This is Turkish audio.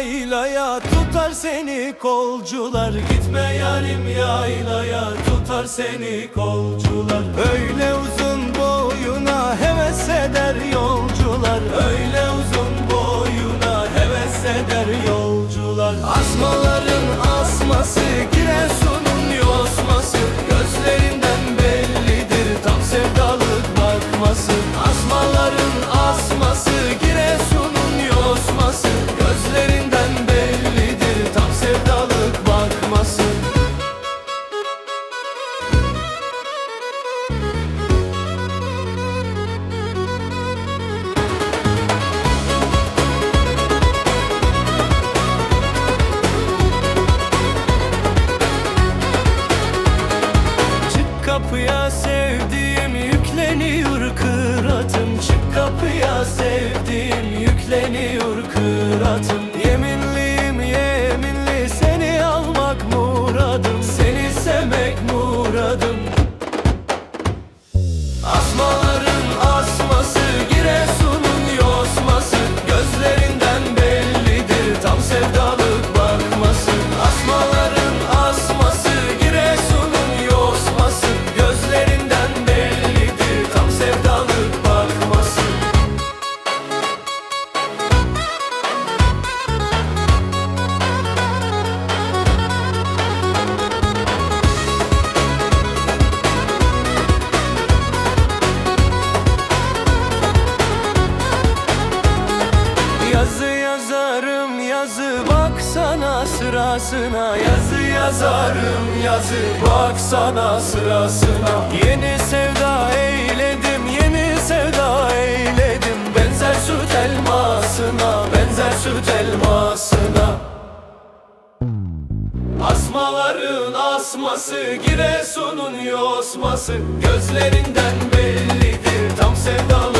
yaylaya tutar seni kolcular. Gitme yarim yaylaya tutar seni kolcular. Öyle uzun boyuna heves eder yolcular. Öyle uzun boyuna heves eder yolcular. Asmaların asması kapıya sevdiğim yükleniyor kıratım. Çık kapıya sevdiğim yükleniyor kıratım sırasına Yazı yazarım yazı. Baksana sırasına. Yeni sevda eyledim yeni sevda eyledim. Benzer süt elmasına benzer süt elmasına. Asmaların asması Giresun'un yosması. Gözlerinden bellidir tam sevdalık